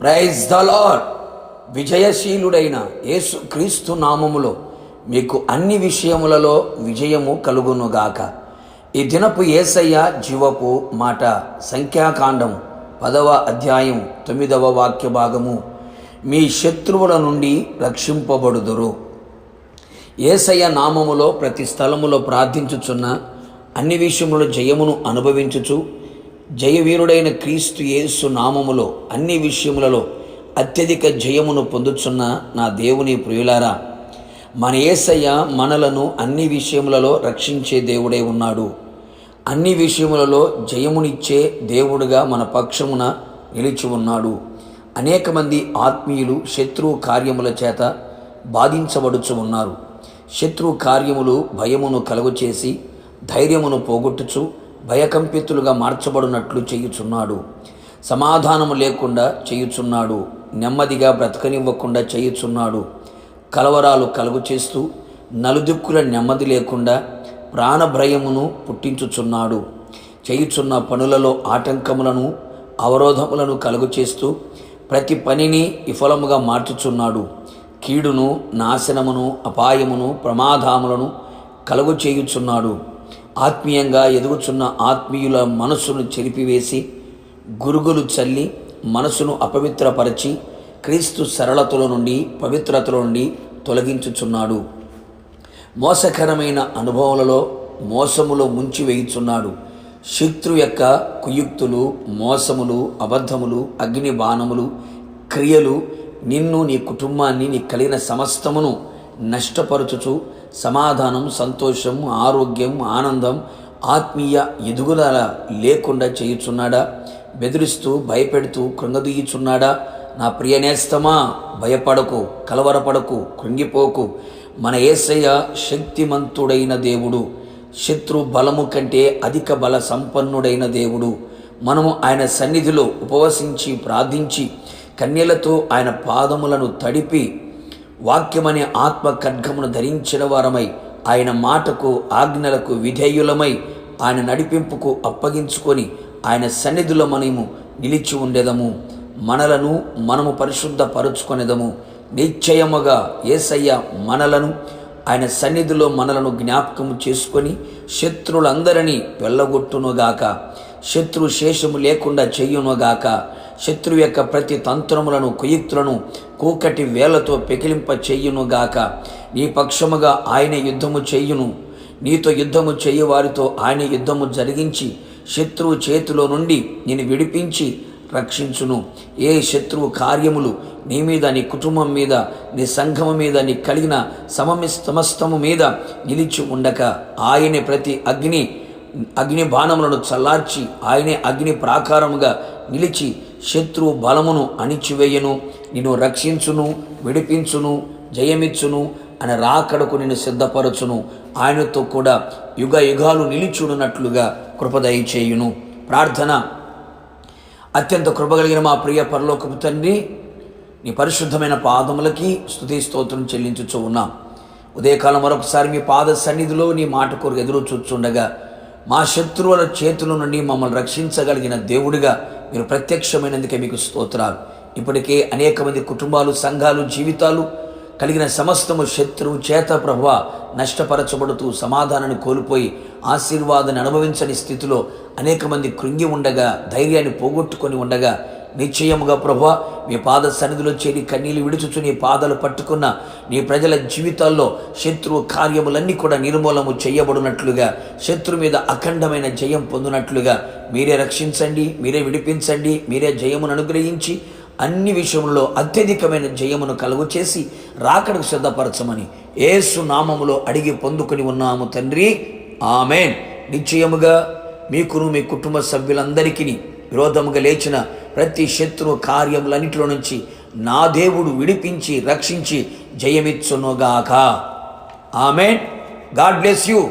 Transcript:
Praise the lord విజయశీలుడైన యేసు క్రీస్తు నామములో మీకు అన్ని విషయములలో విజయము కలుగునుగాక. ఈ దినపు ఏసయ్య జీవపు మాట సంఖ్యాకాండం పదవ అధ్యాయం తొమ్మిదవ వాక్య భాగము మీ శత్రువుల నుండి రక్షింపబడుదురు. ఏసయ్య నామములో ప్రతి స్థలములో ప్రార్థించుచున్న అన్ని విషయములో జయమును అనుభవించుచు జయవీరుడైన క్రీస్తు యేసు నామములో అన్ని విషయములలో అత్యధిక జయమును పొందుచున్న నా దేవుని ప్రియులారా మన ఏసయ్య మనలను అన్ని విషయములలో రక్షించే దేవుడే ఉన్నాడు. అన్ని విషయములలో జయమునిచ్చే దేవుడుగా మన పక్షమున నిలిచి ఉన్నాడు. అనేక మంది ఆత్మీయులు శత్రువు కార్యముల చేత బాధించబడుచు ఉన్నారు. శత్రు కార్యములు భయమును కలుగచేసి ధైర్యమును పోగొట్టుచు భయకంపితులుగా మార్చబడినట్లు చేయుచున్నాడు. సమాధానము లేకుండా చేయుచున్నాడు. నెమ్మదిగా బ్రతకనివ్వకుండా చేయుచున్నాడు. కలవరాలు కలుగు చేస్తూ నలుదిక్కుల నెమ్మది లేకుండా ప్రాణభయమును పుట్టించుచున్నాడు. చేయుచున్న పనులలో ఆటంకములను అవరోధములను కలుగు చేస్తూ ప్రతి పనిని విఫలముగా మార్చుచున్నాడు. కీడును నాశనమును అపాయమును ప్రమాదములను కలుగు చేయుచున్నాడు ఆత్మీయంగా ఎదుగుచున్న ఆత్మీయుల మనస్సును చెరిపివేసి గురుగులు చల్లి మనసును అపవిత్రపరచి క్రీస్తు సరళతల నుండి పవిత్రతల నుండి తొలగించుచున్నాడు. మోసకరమైన అనుభవాలలో మోసములో ముంచి వేయుచున్నాడు శత్రు యొక్క కుయుక్తులు మోసములు అబద్ధములు అగ్ని బాణములు క్రియలు నిన్ను నీ కుటుంబాన్ని నీ కలిగిన సమస్తమును నష్టపరచుచు సమాధానం సంతోషం ఆరోగ్యం ఆనందం ఆత్మీయ ఎదుగుదల లేకుండా చేయుచున్నాడా? బెదిరిస్తూ భయపెడుతూ కృంగదీయుచున్నాడా? నా ప్రియనేస్తమా భయపడకు కలవరపడకు కృంగిపోకు. మన ఏసయ్య శక్తిమంతుడైన దేవుడు శత్రు బలము కంటే అధిక బల సంపన్నుడైన దేవుడు. మనము ఆయన సన్నిధిలో ఉపవసించి ప్రార్థించి కన్యలతో ఆయన పాదములను తడిపి వాక్యమనే ఆత్మ ఖడ్గమును ధరించిన వారమై ఆయన మాటకు ఆజ్ఞలకు విధేయులమై ఆయన నడిపింపుకు అప్పగించుకొని ఆయన సన్నిధిలో మనము నిలిచి ఉండేదము. మనలను మనము పరిశుద్ధపరుచుకొనేదము. నిశ్చయముగా ఏసయ్య మనలను ఆయన సన్నిధిలో మనలను జ్ఞాపకము చేసుకొని శత్రులందరినీ వెళ్ళగొట్టునుగాక శత్రు శేషము లేకుండా చెయ్యునుగాక శత్రువు యొక్క ప్రతి తంత్రములను కుయుక్తులను కూకటి వేలతో పెకిలింప చెయ్యునుగాక నీ పక్షముగా ఆయన యుద్ధము చెయ్యును నీతో యుద్ధము చెయ్యి వారితో ఆయన యుద్ధము జరిగించి శత్రువు చేతిలో నుండి నేను విడిపించి రక్షించును. ఏ శత్రువు కార్యములు నీ మీద నీ కుటుంబం మీద నీ సంఘము మీద నీ కలిగిన సమమి సమస్తము మీద నిలిచి ఉండక. ఆయనే ప్రతి అగ్ని అగ్ని బాణములను చల్లార్చి ఆయనే అగ్ని ప్రాకారముగా నిలిచి శత్రువు బలమును అణిచివేయను. నిన్ను రక్షించును విడిపించును జయమిచ్చును అని రాకడకు నిన్ను సిద్ధపరచును. ఆయనతో కూడా యుగ యుగాలు నిలిచుడునట్లుగా కృపదయ చేయును ప్రార్థన. అత్యంత కృపగలిగిన మా ప్రియ పరలోకపు తండ్రి నీ పరిశుద్ధమైన పాదములకి స్థుతి స్తోత్రం చెల్లించుచూ ఉన్నాం. ఉదయకాలం మరొకసారి మీ పాద సన్నిధిలో నీ మాట కొరకు ఎదురు చూచుండగా మా శత్రువుల చేతుల నుండి మమ్మల్ని రక్షించగలిగిన దేవుడిగా మీరు ప్రత్యక్షమైనందుకే మీకు స్తోత్రాలు. ఇప్పటికే అనేక మంది కుటుంబాలు సంఘాలు జీవితాలు కలిగిన సమస్తము శత్రువు చేత ప్రభు నష్టపరచబడుతూ సమాధానాన్ని కోల్పోయి ఆశీర్వాదాన్ని అనుభవించని స్థితిలో అనేక మంది కృంగి ఉండగా ధైర్యాన్ని పోగొట్టుకొని ఉండగా నిశ్చయముగా ప్రభా మీ పాద సన్నిధిలో చేరి కన్నీళ్ళు విడుచుచు నీ పాదాలు పట్టుకున్న నీ ప్రజల జీవితాల్లో శత్రువు కార్యములన్నీ కూడా నిర్మూలము చేయబడినట్లుగా శత్రు మీద అఖండమైన జయం పొందినట్లుగా మీరే రక్షించండి మీరే విడిపించండి మీరే జయమును అనుగ్రహించి అన్ని విషయంలో అత్యధికమైన జయమును కలుగు చేసి రాకడకు సిద్ధపరచమని ఏసు నామములో అడిగి పొందుకొని ఉన్నాము తండ్రి. ఆమెన్. నిశ్చయముగా మీకును మీ కుటుంబ సభ్యులందరికీ విరోధముగా లేచిన ప్రతి శత్రు కార్యములన్నిటిలో నుంచి నా దేవుడు విడిపించి రక్షించి జయమిచ్చునుగాక. ఆమెన్. God bless you.